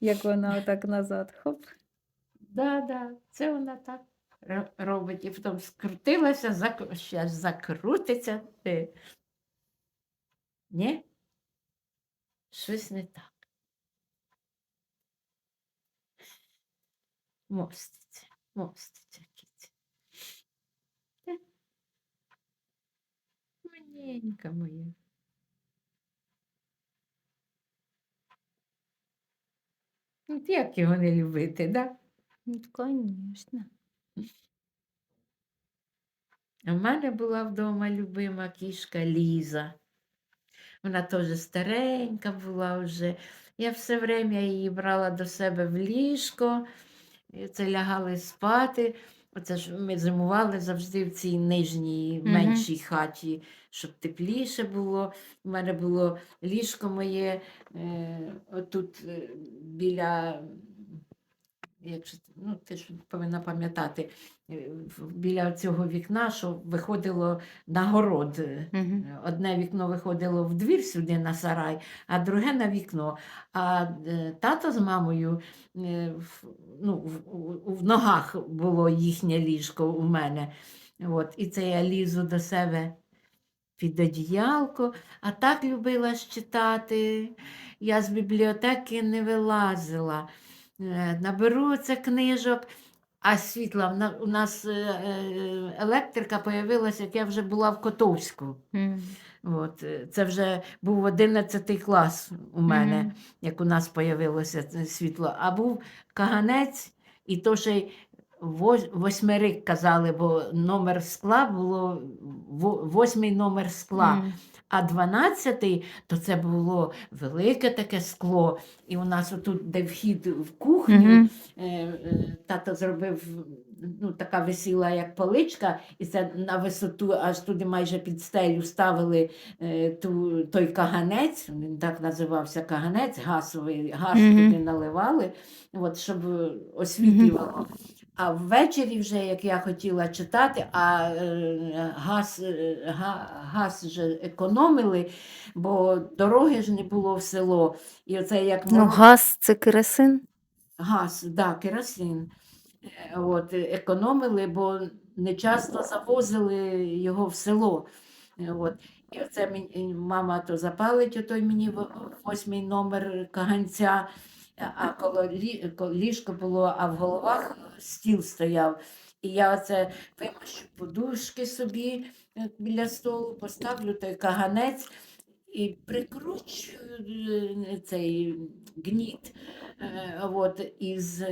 Як вона отак назад. Хоп. Да, да, це вона так робить. І потім скрутилася, зак... щас закрутиться. Ти. Ні? Щось не так. Моститься, моститься кіця. Та. Маненька моя. От як його не любити, да? Ну, Звісно. У мене була вдома любима кішка Ліза. Вона теж старенька була вже. Я все время її брала до себе в ліжко, це лягали спати. Оце ж ми зимували завжди в цій нижній, меншій хаті, щоб тепліше було. У мене було ліжко моє е, отут е, біля, якщо, ну, ти ж повинна пам'ятати, е, біля цього вікна, що виходило на город. Угу. Одне вікно виходило в двір сюди на сарай, а друге на вікно. А е, тато з мамою в, ну, в, в ногах було їхнє ліжко у мене. От, і це я лізу до себе під одіялко, а так любила ж читати. Я з бібліотеки не вилазила. Е, Наберу це книжок, а світла у нас е, е, електрика появилася, як я вже була в Котовську. От, е, це вже був 11 клас у мене, Мгм. як у нас появилося світло. А був каганець, і то ще восьмерик казали, бо номер скла було восьмий номер скла. А 12 то це було велике таке скло. І у нас отут, де вхід в кухню, е, е, тато зробив, ну, така висіла як поличка, і це на висоту, аж туди майже під стелю ставили е, ту, той каганець, він так називався каганець, газовий, газ Мгм. туди наливали, от, щоб освітлювало. А ввечері, вже як я хотіла читати, а е, газ, е, газ вже економили, бо дороги ж не було в село. І оце як Ну, газ це керосин. Газ, да, керосин. Е, От, економили, бо не часто завозили його в село. От. І оце мені, мама то запалить отой мені восьмий номер каганця, а коло лі, ліжко було, а в головах стіл стояв. І я оце вимащу подушки собі е, біля столу, поставлю той каганець і прикручую е, цей гніт. Е, От, із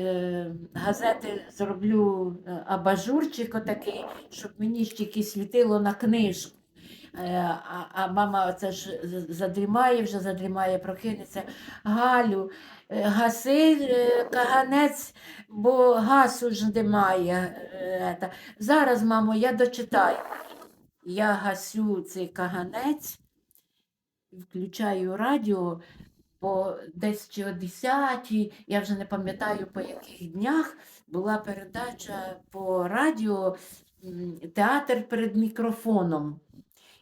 газети зроблю абажурчик отакий, щоб мені тільки світило на книжку. Е, А, мама оце ж задрімає, вже задрімає, прокинеться. Галю, е, гаси е, каганець, бо газу ж немає. Зараз, мамо, я дочитаю. Я гасю цей каганець, включаю радіо, бо десь чи о 10, я вже не пам'ятаю по яких днях, була передача по радіо Театр перед мікрофоном.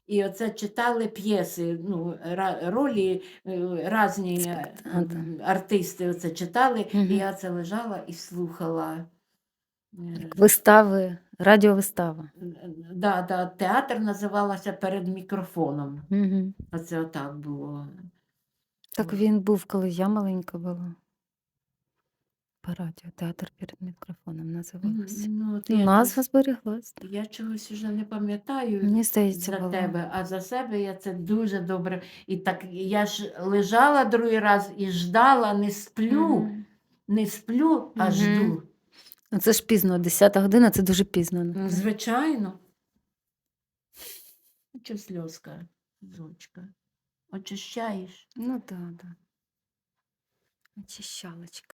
І оце читали п'єси, ну, ролі е, різні е, артисти оце читали, Мгм. і я це лежала і слухала. Е, Вистави, радіовистава. Да, да, театр називалася перед мікрофоном. Угу. Оце отак було. Так він був, коли я маленька була. По радіо, театр перед мікрофоном називався. Ну, от Ну, я, Назва зберіглась. чогось- я чогось вже не пам'ятаю Мені здається, за була. тебе, а за себе я це дуже добре. І так я ж лежала другий раз і ждала, не сплю, Мгм. не сплю, а Мгм. жду. Ну, Це ж пізно, 10 година, це дуже пізно. Ну, Звичайно. Чи сльозка, зочка? Очищаєш? Ну так, да, так. Да. Очищалочка.